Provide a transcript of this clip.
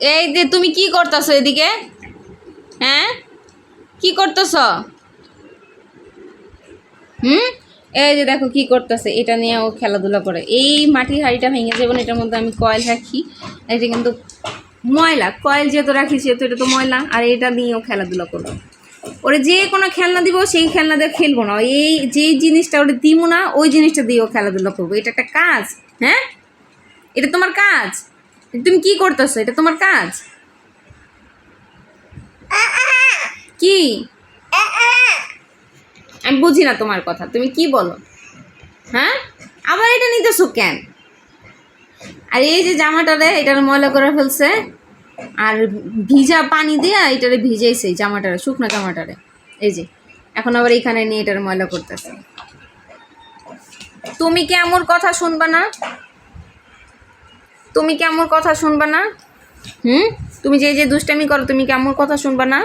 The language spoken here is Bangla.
এই যে তুমি কি করতেছো এদিকে? হ্যাঁ? কি করতেছ? হুম? এই যে দেখো কি করতেছে, এটা নিয়ে ও খেলাধুলা করে। এই মাটির হাঁড়িটা ভেঙে যাবে না, এটার মধ্যে আমি কয়েল রাখি। এটা কিন্তু ময়লা, কয়েল যেহেতু রাখি, সেহেতু এটা তো ময়লা। আর এটা নিয়েও খেলাধুলা করব। ওরে যে কোনো খেলনা দিব, সেই খেলনা দিয়ে খেলব না। এই যে জিনিসটা ওটা দিব না, ওই জিনিসটা দিয়েও খেলাধুলা করব। এটা একটা কাজ হ্যাঁ? এটা তোমার কাজ। তুমি কি করতেছো? এটা তোমার কাজ। কি? আমি বুঝি না তোমার কথা। তুমি কি বলো? হ্যাঁ? আবার এটা নিতেছো কেন? আর এই যে জামাটারে এটার ময়লা করে ফেলছে। আর ভিজা পানি দিয়ে এটারে ভিজাইছে জামাটারে, শুকনো জামাটারে। এই যে, এখন আবার এখানে নিয়ে এটার ময়লা করতেছে। তুমি কি আমার কথা শুনবা না? তুমি কি আমার কথা শুনবা না? হুম? তুমি যে যে দুষ্টামি করো, তুমি কি আমার কথা শুনবা না?